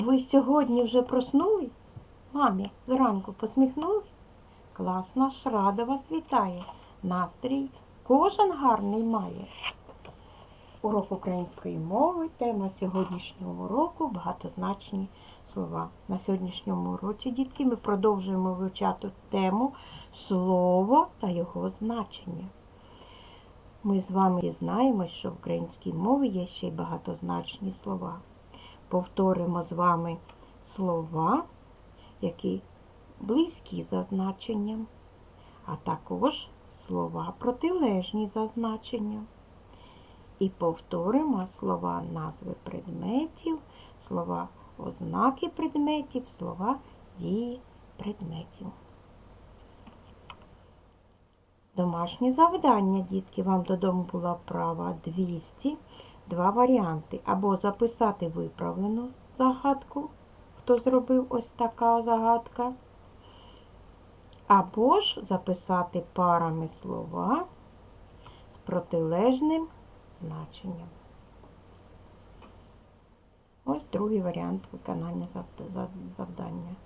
Ви сьогодні вже проснулись? Мамі, зранку посміхнулись? Клас наш рада вас вітає. Настрій кожен гарний має. Урок української мови, тема сьогоднішнього уроку багатозначні слова. На сьогоднішньому уроці, дітки, ми продовжуємо вивчати тему слово та його значення. Ми з вами дізнаємось, що в українській мові є ще й багатозначні слова. Повторимо з вами слова, які близькі за значенням, а також слова протилежні за значенням. І повторимо слова назви предметів, слова ознаки предметів, слова дії предметів. Домашнє завдання, дітки, вам додому була вправа 200. Два варіанти. Або записати виправлену загадку, хто зробив ось така загадка. Або ж записати парами слова з протилежним значенням. Ось другий варіант виконання завдання.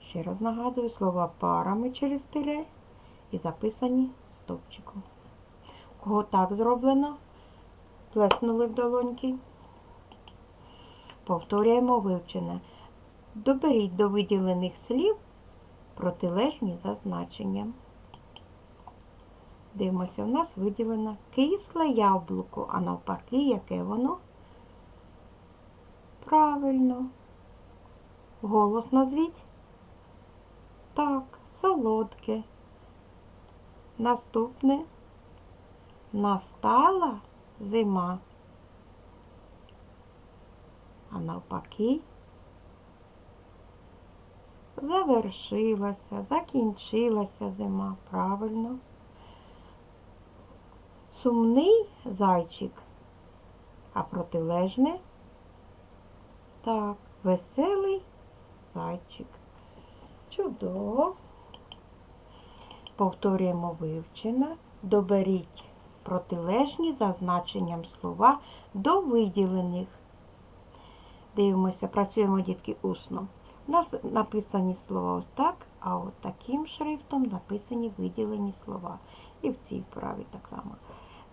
Ще раз нагадую, слова парами через тире і записані стовпчиком. Кого так зроблено? Плеснули в долоньки. Повторюємо вивчене. Доберіть до виділених слів протилежні за значенням. Дивимося, у нас виділено кисле яблуко, а навпаки, яке воно? Правильно. Голос назвіть? Так, солодке. Наступне. Настала зима. А навпаки, завершилася, закінчилася зима. Правильно. Сумний зайчик, а протилежне так, веселий зайчик. Чудово. Повторюємо вивчено. Доберіть протилежні за значенням слова до виділених. Дивимося, працюємо, дітки, усно. У нас написані слова ось так, а от таким шрифтом написані виділені слова. І в цій вправі так само.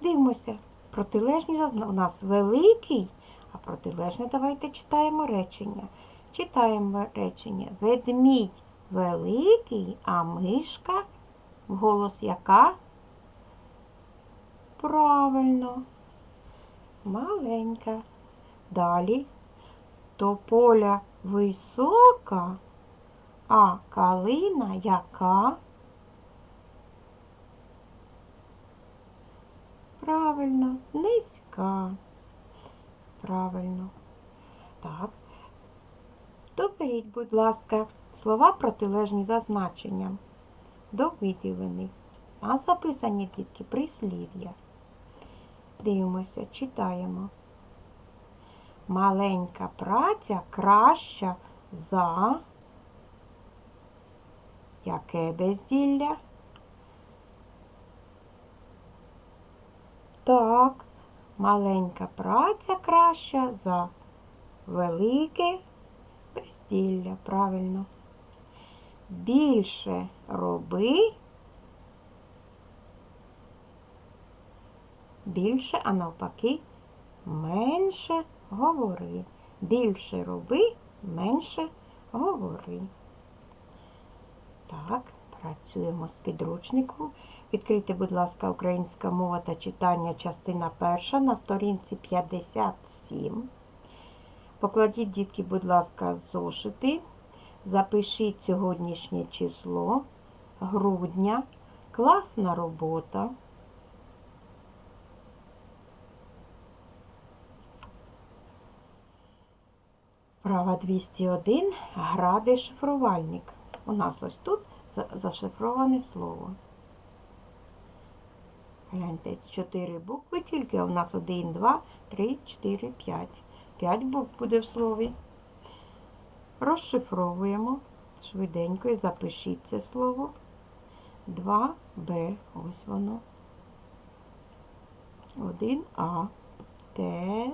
Дивимося, протилежні у нас великий, а протилежне давайте читаємо речення. Читаємо речення. Ведмідь великий, а мишка вголос яка? Правильно. Маленька. Далі. Тополя висока, а калина яка? Правильно, низька. Правильно. Так. Доберіть, будь ласка, слова протилежні за значенням до виділених. Нас записані дітки прислів'я. Дивимося, читаємо. Маленька праця краща за яке безділля? Так, маленька праця краща за велике безділля. Правильно. Більше роби, більше, а навпаки, менше говори. Більше роби, менше говори. Так, працюємо з підручником. Відкрийте, будь ласка, українська мова та читання, частина перша на сторінці 57. Покладіть, дітки, будь ласка, зошити. Запишіть сьогоднішнє число грудня. Класна робота. Права 201. Гра дешифрувальник. У нас ось тут зашифроване слово. Гляньте, чотири букви тільки, у нас 1, 2, 3, 4, 5. 5 букв буде в слові. Розшифровуємо швиденько і запишіть це слово. 2Б. Ось воно. 1А. Т.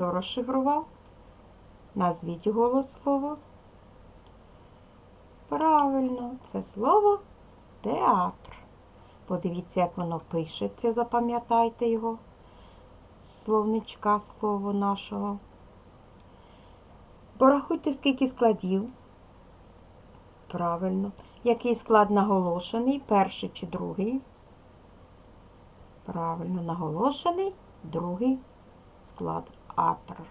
Хто розшифрував? Назвіть голос слово. Правильно, це слово театр. Подивіться, як воно пишеться, запам'ятайте його. Словничка слово нашого. Порахуйте, скільки складів. Правильно. Який склад наголошений, перший чи другий? Правильно, наголошений, другий склад атр.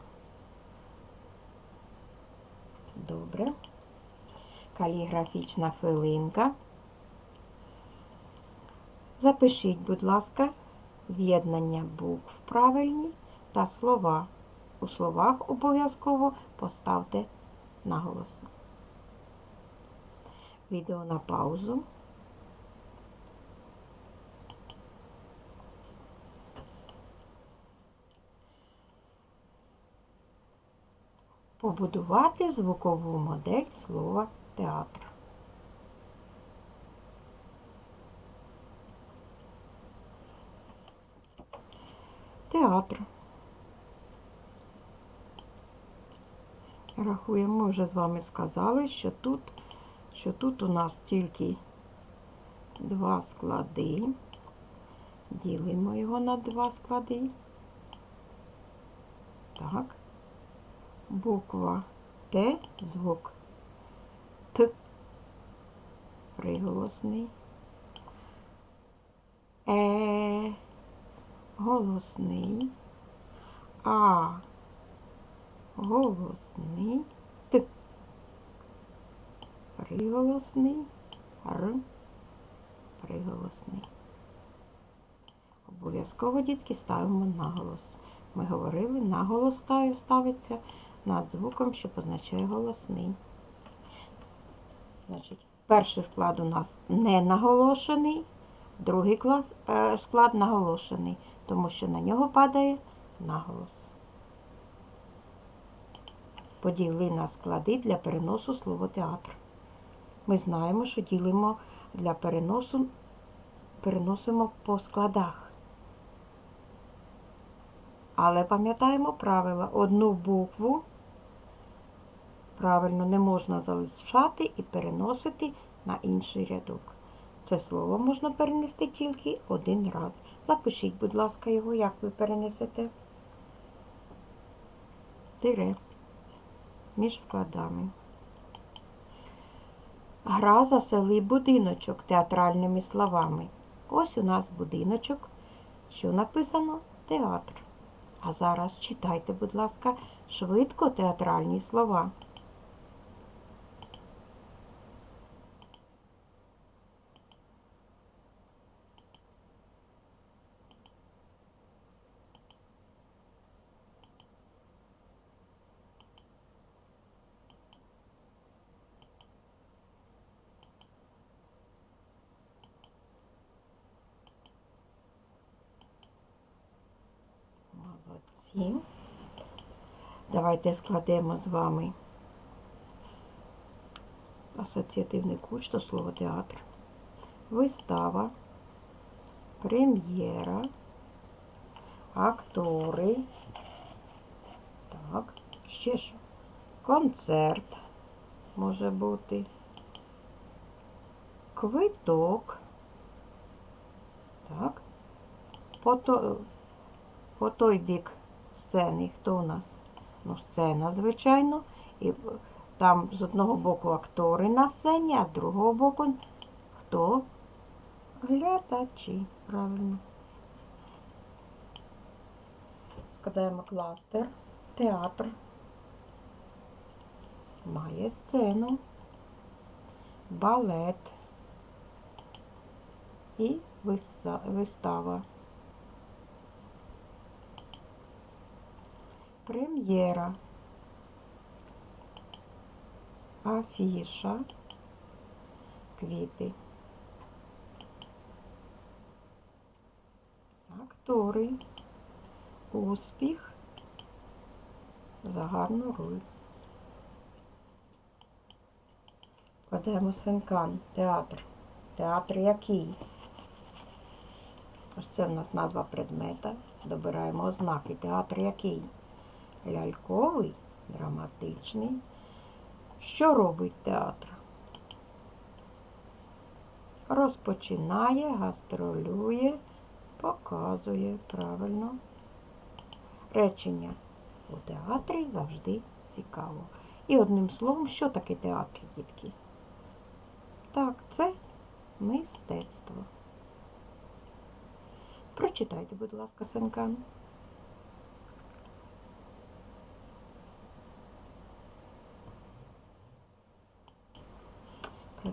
Добре. Каліграфічна хвилинка. Запишіть, будь ласка, з'єднання букв правильні та слова. У словах обов'язково поставте наголоси. Відео на паузу. Побудувати звукову модель слова театр. Театр. Рахуємо, ми вже з вами сказали, що тут, що тут у нас тільки два склади. Ділимо його на два склади. Так. Буква Т, звук Т, приголосний. Е, голосний. А, голосний. Т, приголосний. Р, приголосний. Обов'язково, дітки, ставимо наголос. Ми говорили, наголос став- ставиться над звуком, що позначає голосний. Значить, перший склад у нас не наголошений, другий клас, е, склад наголошений, тому що на нього падає наголос. Поділи на склади для переносу слово театр. Ми знаємо, що ділимо для переносу, переносимо по складах. Але пам'ятаємо правила. Одну букву правильно не можна залишати і переносити на інший рядок. Це слово можна перенести тільки один раз. Запишіть, будь ласка, його, як ви перенесете. Тире між складами. Гра засели будиночок театральними словами. Ось у нас будиночок. Що написано? Театр. А зараз читайте, будь ласка, швидко театральні слова. Давайте складемо з вами асоціативний куч до слова театр. Вистава, прем'єра, актори. Так, ще що? Концерт може бути. Квиток. Так. Фото, по той бік сцени, хто у нас? Ну, сцена, звичайно. І там з одного боку актори на сцені, а з другого боку хто? Глядачі, правильно. Складаємо кластер, театр. Має сцену, балет і вистава. Прем'єра, афіша, квіти, актори, успіх за гарну роль. Кладемо синкан, театр. Театр який? Ось це в нас назва предмета. Добираємо ознаки. Театр який? Ляльковий, драматичний. Що робить театр? Розпочинає, гастролює, показує правильно. Речення у театрі завжди цікаво. І одним словом, що таке театр, дітки? Так, це мистецтво. Прочитайте, будь ласка, Сенкан.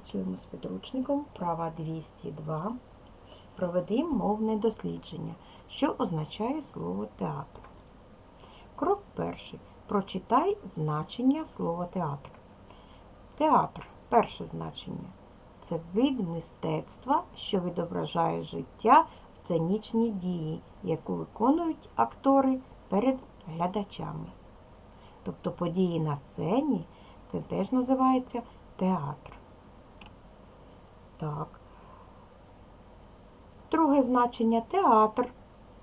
Працюємо з підручником. Права 202. Проведи мовне дослідження, що означає слово театр. Крок перший. Прочитай значення слова театр. Театр перше значення. Це вид мистецтва, що відображає життя в сценічній дії, яку виконують актори перед глядачами. Тобто події на сцені це теж називається театр. Так. Друге значення театр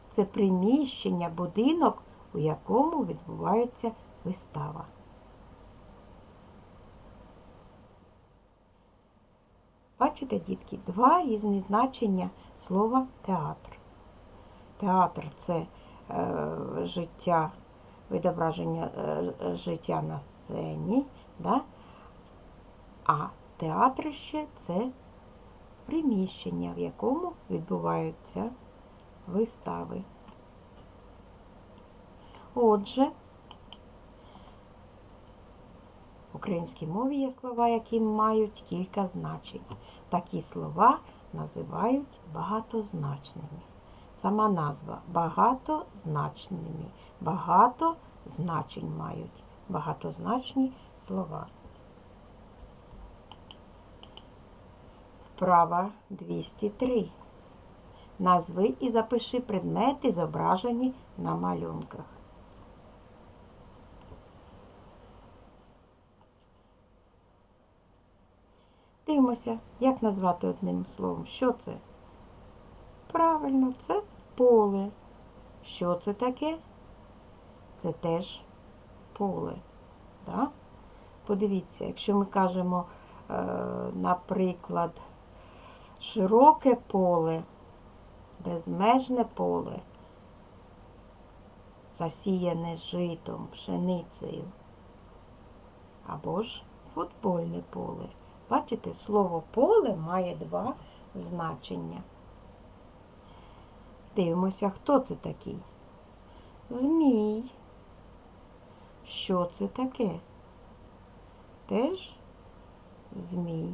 це приміщення, будинок, у якому відбувається вистава. Бачите, дітки, два різні значення слова театр. Театр це е, життя, відображення е, життя на сцені, да? а театрище це приміщення, в якому відбуваються вистави. Отже, в українській мові є слова, які мають кілька значень. Такі слова називають багатозначними. Сама назва багатозначними. Багато значень мають багатозначні слова. Вправа 203. Назви і запиши предмети, зображені на малюнках. Дивимося, як назвати одним словом. Що це? Правильно, це поле. Що це таке? Це теж поле. Так? Подивіться, якщо ми кажемо, е, наприклад, широке поле, безмежне поле, засіяне житом, пшеницею, або ж футбольне поле. Бачите, слово поле має два значення. Дивимося, хто це такий? Змій. Що це таке? Теж змій.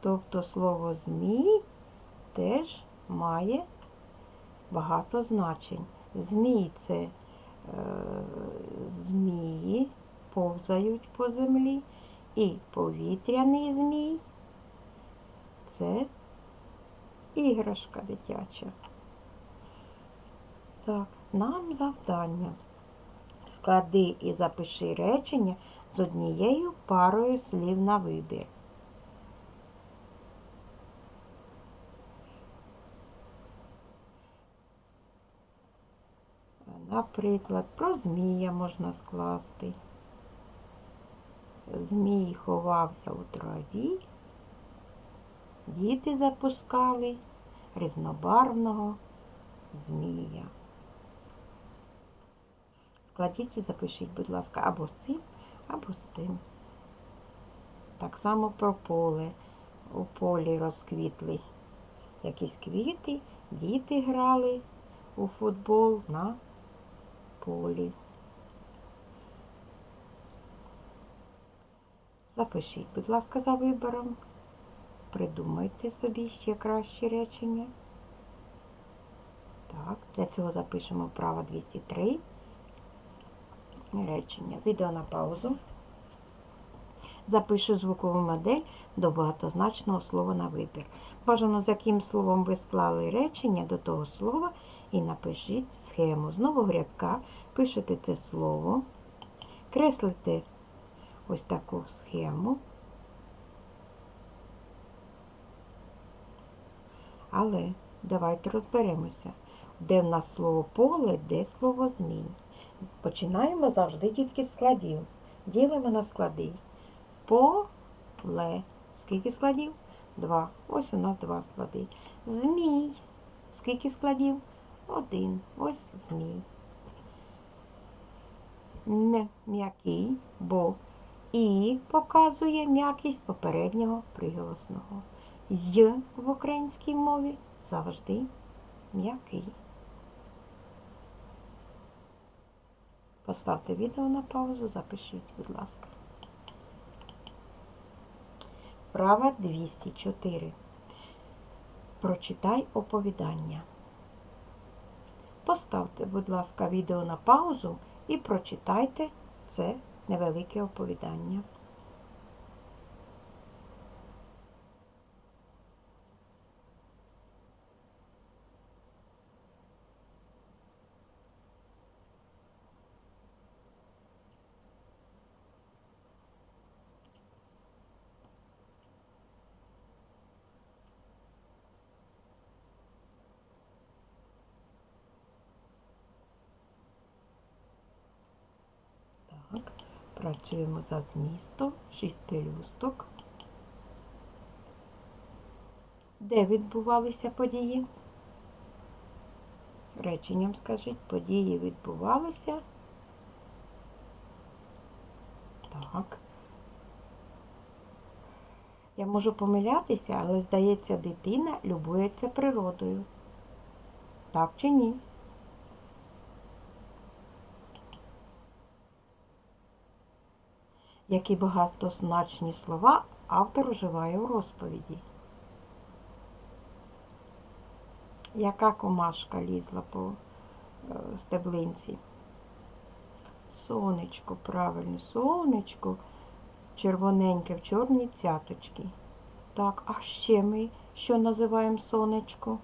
Тобто слово змій теж має багато значень. Змій це е, змії повзають по землі, і повітряний змій це іграшка дитяча. Так, нам завдання. Склади і запиши речення з однією парою слів на вибір. Наприклад, про змія можна скласти. Змій ховався у траві, діти запускали різнобарвного змія. Складіть і запишіть, будь ласка, або з цим, або з цим. Так само про поле. У полі розквітли якісь квіти, діти грали у футбол на полі. Запишіть, будь ласка, за вибором. Придумайте собі ще кращі речення. Так, для цього запишемо вправо 203 речення. Відео на паузу. Запишу звукову модель до багатозначного слова на вибір. Бажано, з яким словом ви склали речення до того слова і напишіть схему. З нового рядка пишете це слово, креслите ось таку схему. Але давайте розберемося, де в нас слово поле, де слово змій. Починаємо завжди тільки з складів. Ділимо на склади. Поле. Скільки складів? Два. Ось у нас два склади. Змій. Скільки складів? Один. Ось змій. М м'який, бо і показує м'якість попереднього приголосного. Й в українській мові завжди м'який. Поставте відео на паузу, запишіть, будь ласка. Права 204. Прочитай оповідання. Поставте, будь ласка, відео на паузу і прочитайте це невелике оповідання. Так, працюємо за змістом, шість пелюсток. Де відбувалися події? Реченням скажіть, події відбувалися. Так. Я можу помилятися, але здається, дитина любується природою. Так чи ні? Які багатозначні слова автор вживає у розповіді. Яка комашка лізла по е, стеблинці? Сонечко, правильно, сонечко, червоненьке в чорній цяточки. Так, а ще ми що називаємо сонечко?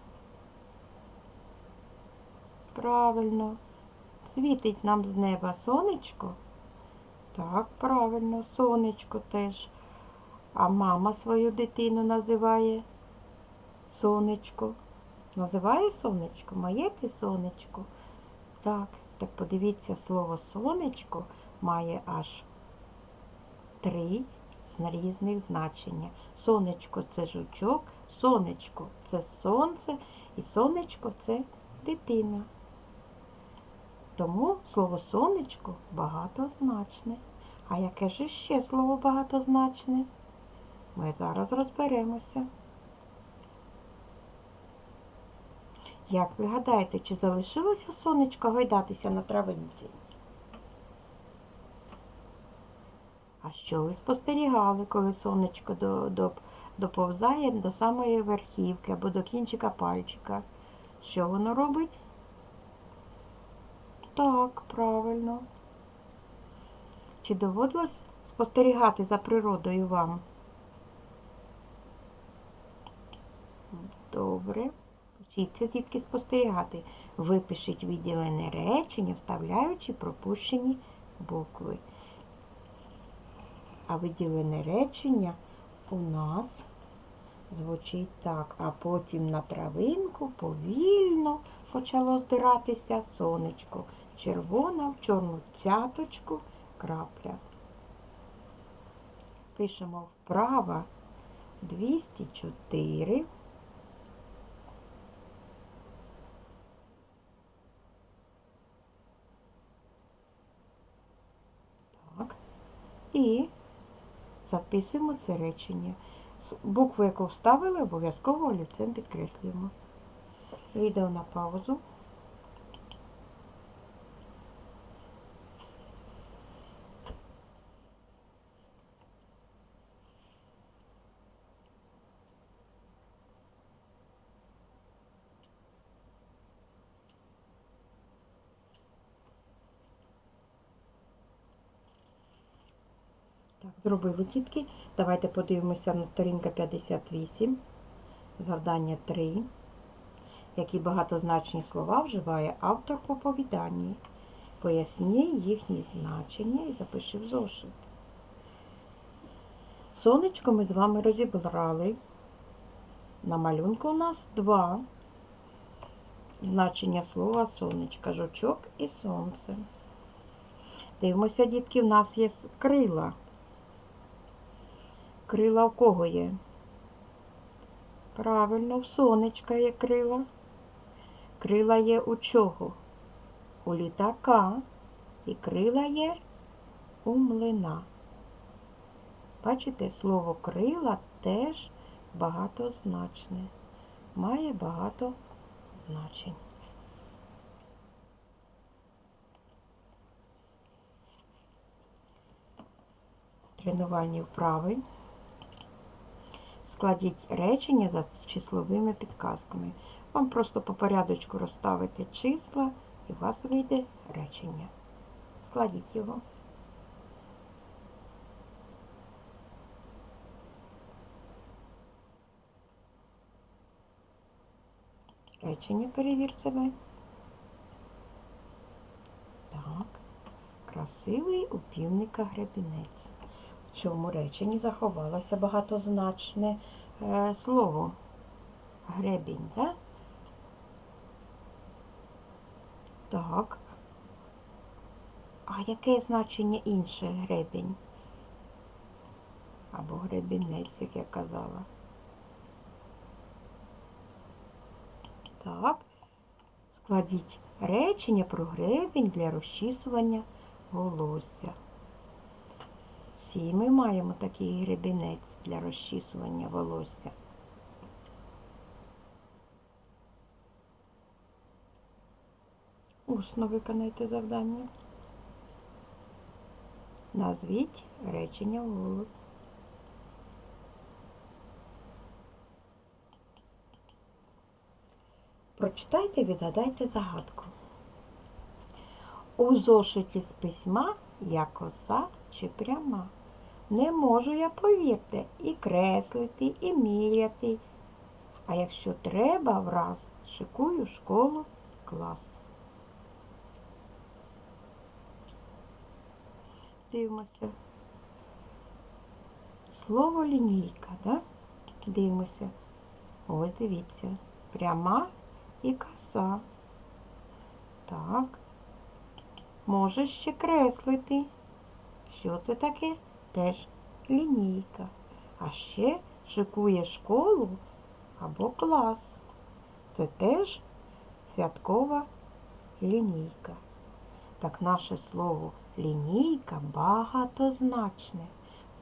Правильно, світить нам з неба сонечко. Так, правильно, сонечко теж. А мама свою дитину називає сонечко. Називає сонечко, моє ти сонечко. Так, так подивіться, слово сонечко має аж три різних значення. Сонечко це жучок, сонечко це сонце, і сонечко це дитина. Тому слово сонечко багатозначне. А яке ж ще слово багатозначне? Ми зараз розберемося. Як ви гадаєте, чи залишилося сонечко гойдатися на травинці? А що ви спостерігали, коли сонечко до, до, доповзає до самої верхівки або до кінчика пальчика? Що воно робить? Так, правильно. Чи доводилось спостерігати за природою вам? Добре. Вчіться тільки спостерігати. Випишіть виділене речення, вставляючи пропущені букви. А виділене речення у нас звучить так, а потім на травинку повільно почало здиратися сонечко. Червона в чорну цяточку крапля. Пишемо вправо 204. Так. І записуємо це речення. Букву, яку вставили, обов'язково олівцем підкреслюємо. Відео на паузу. Зробили дітки. Давайте подивимося на сторінка 58, завдання 3. Які багатозначні слова вживає автор в оповіданні. Поясні їхні значення і запиши в зошит. Сонечко ми з вами розібрали. На малюнку у нас два значення слова сонечка, жучок і сонце. Дивимося, дітки, в нас є крила. Крила у кого є? Правильно, в сонечка є крила. Крила є у чого? У літака. І крила є у млина. Бачите, слово крила теж багатозначне. Має багато значень. Тренувальні вправи. Складіть речення за числовими підказками. Вам просто по порядочку розставите числа і у вас вийде речення. Складіть його. Речення перевір себе. Так. Красивий у півника гребінець. Цьому реченні заховалося багатозначне е, слово. Гребінь, так? Так. А яке значення інше гребінь? Або гребінець, як я казала. Так. Складіть речення про гребінь для розчісування волосся. Всі ми маємо такий гребінець для розчісування волосся. Усно виконайте завдання. Назвіть речення вголос. Прочитайте, відгадайте загадку. У зошиті з письма я коса чи пряма. Не можу я, повірте, і креслити, і міряти. А якщо треба враз, шикую школу клас. Дивимося. Слово лінійка, да? Дивимося. Ось дивіться. Пряма і коса. Так. Можеш ще креслити. Що це таке? Теж лінійка. А ще шикує школу або клас. Це теж святкова лінійка. Так наше слово лінійка багатозначне,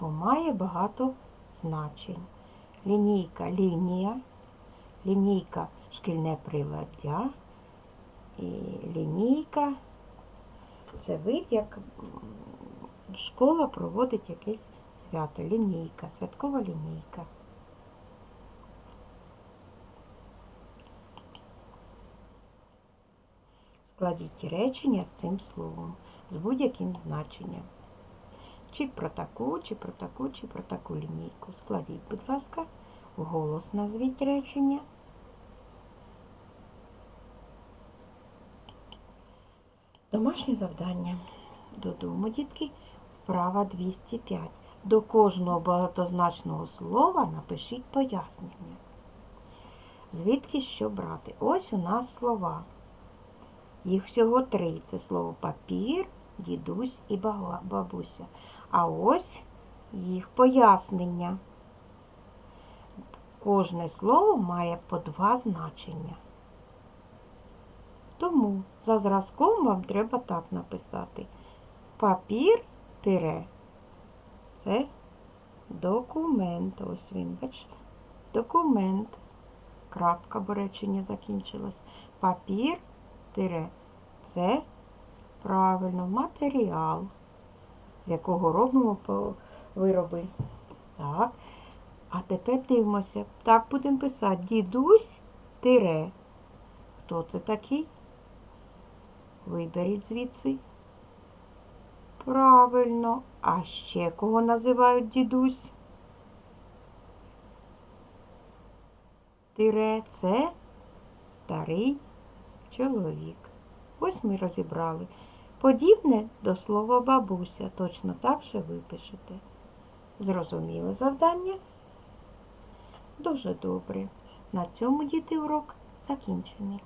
бо має багато значень. Лінійка лінія, лінійка шкільне приладдя і лінійка це вид, як школа проводить якесь свято. Лінійка, святкова лінійка. Складіть речення з цим словом, з будь-яким значенням. Чи про таку, чи про таку, чи про таку лінійку. Складіть, будь ласка, вголос назвіть речення. Домашнє завдання. Додому, дітки, вправа 205. До кожного багатозначного слова напишіть пояснення. Звідки що брати? Ось у нас слова. Їх всього три. Це слово папір, дідусь і бабуся. А ось їх пояснення. Кожне слово має по два значення. Тому за зразком вам треба так написати. Папір тире. Це документ. Ось він, бач. Документ. Крапка, бо речення закінчилось. Папір тире. Це правильно матеріал, з якого робимо вироби. Так. А тепер дивимося. Так будемо писати. Дідусь тире. Хто це такий? Виберіть звідси. Правильно. А ще кого називають дідусь? Тире це старий чоловік. Ось ми розібрали. Подібне до слова бабуся. Точно так же ви пишете. Зрозуміли завдання? Дуже добре. На цьому діти урок закінчений.